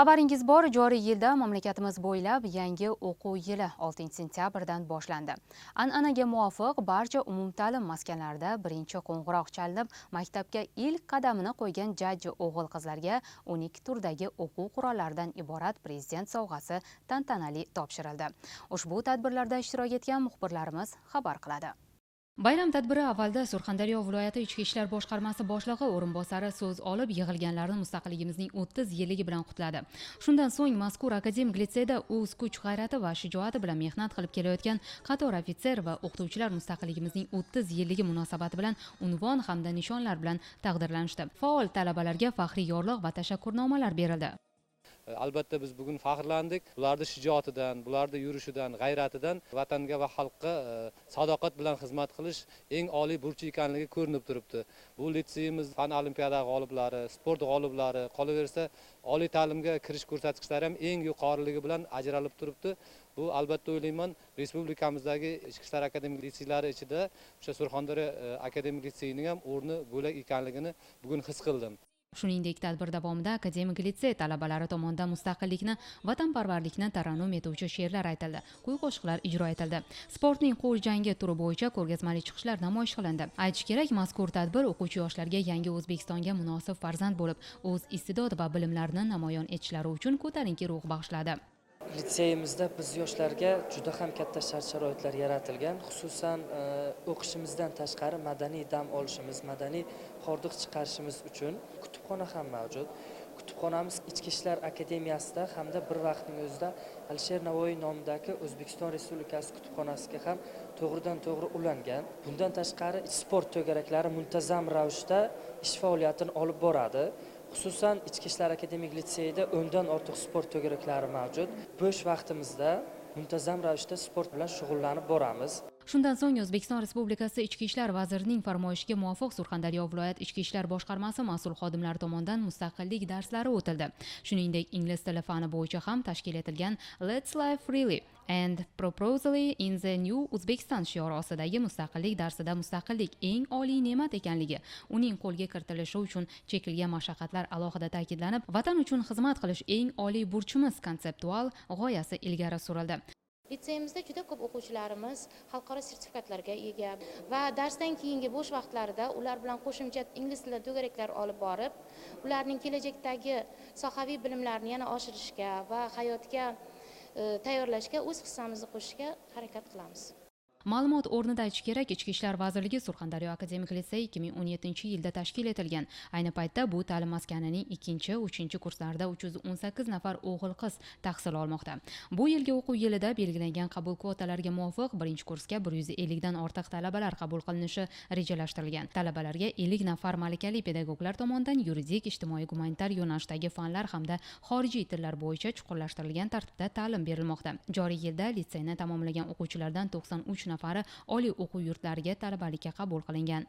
xabaringiz bor joriy yilda mamlakatimiz bo'ylab yangi o'quv yili 6 sentyabrdan boshlandi. An'anaga muvofiq barcha umumta'lim maskanlarida birinchi qo'ng'iroq chalinib maktabga ilk qadamini qo'ygan jajji o'g'il qizlarga 12 turdagi o'quv qurollaridan iborat prezident sovg'asi tantanali topshirildi. Ushbu tadbirlarda ishtirok etgan muxbirlarimiz xabar qiladi. Bayram tadbiri avvalda surxondaryo viloyati ichki ishlar boshqarmasi boshlig'i o'rinbosari so'z olib yig'ilganlarni mustaqilligimizning 30 yilligi bilan qutladi. Shundan so'ng mazkur akademik litseyda o'z kuch g'ayrati va shijoati bilan mehnat qilib kelayotgan qator ofitser va o'qituvchilar mustaqilligimizning 30 yilligi munosabati bilan unvon hamda nishonlar bilan taqdirlanishdi. Faol talabalarga faxriy yorliq va tashakkurnomalar berildi. E, albatta biz bugun faxrlandik. Bularni shijoatidan bularni yurishidan g'ayratidan vatanga va xalqqa e, sadoqat bilan xizmat qilish eng oliy burchi ekanligi ko'rinib turibdi. Bu litseyimiz fan olimpiada g'oliblari sport g'oliblari qolaversa oliy ta'limga kirish ko'rsatkichlari ham eng yuqoriligi bilan ajralib turibdi. Bu albatta o'ylayman respublikamizdagi ichki ishlar akademik litseylari ichida o'sha surxondaryo e, akademik litseyining ham o'rni bo'lak ekanligini bugun his qildim. Shuningdek tadbir davomida akademik litsey talabalari tomonidan mustaqillikni vatanparvarlikni tarannum etuvchi she'rlar aytildi. Kuy qo'shiqlar ijro etildi. Sportning qo'l jangi turi bo'yicha ko'rgazmali chiqishlar namoyish qilindi. Aytish kerak mazkur tadbir o'quvchi yoshlarga yangi o'zbekistonga munosib farzand bo'lib o'z iste'dod va bilimlarini namoyon etishlari uchun ko'tarinki ruh bag'ishladi. Litseyimizda biz yoshlarga juda ham katta shart sharoitlar yaratilgan. Xususan e, o'qishimizdan tashqari madaniy dam olishimiz madaniy hordiq chiqarishimiz uchun kutubxona ham mavjud. Kutubxonamiz ichki ishlar akademiyasida hamda bir vaqtning o'zida alisher navoiy nomidagi o'zbekiston respublikasi kutubxonasiga ham to'g'ridan to'g'ri ulangan. Bundan tashqari sport to'garaklari muntazam ravishda ish faoliyatini olib boradi. Xususan ichki ishlar akademik litseyida o'ndan ortiq sport to'garaklari mavjud. Bo'sh vaqtimizda muntazam ravishda sport bilan shug'ullanib boramiz. Shundan so'ng o'zbekiston respublikasi ichki ishlar vazirining farmoyishiga muvofiq surxondaryo viloyat ichki ishlar boshqarmasi mas'ul xodimlari tomonidan mustaqillik darslari o'tildi. Shuningdek ingliz tili fani bo'yicha ham tashkil etilgan let's live freely and proposally in the new uzbekistan shiori ostidagi mustaqillik darsida mustaqillik eng oliy ne'mat ekanligi uning qo'lga kiritilishi uchun chekilgan mashaqqatlar alohida ta'kidlanib vatan uchun xizmat qilish eng oliy burchimiz konseptual g'oyasi ilgari surildi. Litseyimizda juda ko'p o'quvchilarimiz xalqaro sertifikatlarga ega va darsdan keyingi bo'sh vaqtlarida ular bilan qo'shimcha ingliz tili to'garaklar olib borib ularning kelajakdagi sohaviy bilimlarini yana oshirishga va hayotga e, tayyorlashga o'z hissamizni qo'shishga harakat qilamiz. Ma'lumot o'rnida aytish kerak ichki ishlar vazirligi surxondaryo akademik litsey 2017 yilda tashkil etilgan. Ayni paytda bu ta'lim maskanining ikkinchi uchinchi kurslarida 318 nafar o'g'il qiz tahsil olmoqda. Bu yilgi o'quv yilida belgilangan qabul kvotalariga muvofiq birinchi kursga 150 dan ortiq talabalar qabul qilinishi rejalashtirilgan. Talabalarga 50 nafar malakali pedagoglar tomonidan yuridik ijtimoiy gumanitar yo'nalishdagi fanlar hamda xorijiy tillar bo'yicha chuqurlashtirilgan tartibda ta'lim berilmoqda. Joriy yilda litseyni tamomlagan o'quvchilardan 93 nafari oliy o'quv yurtlariga talabalikka qabul qilingan.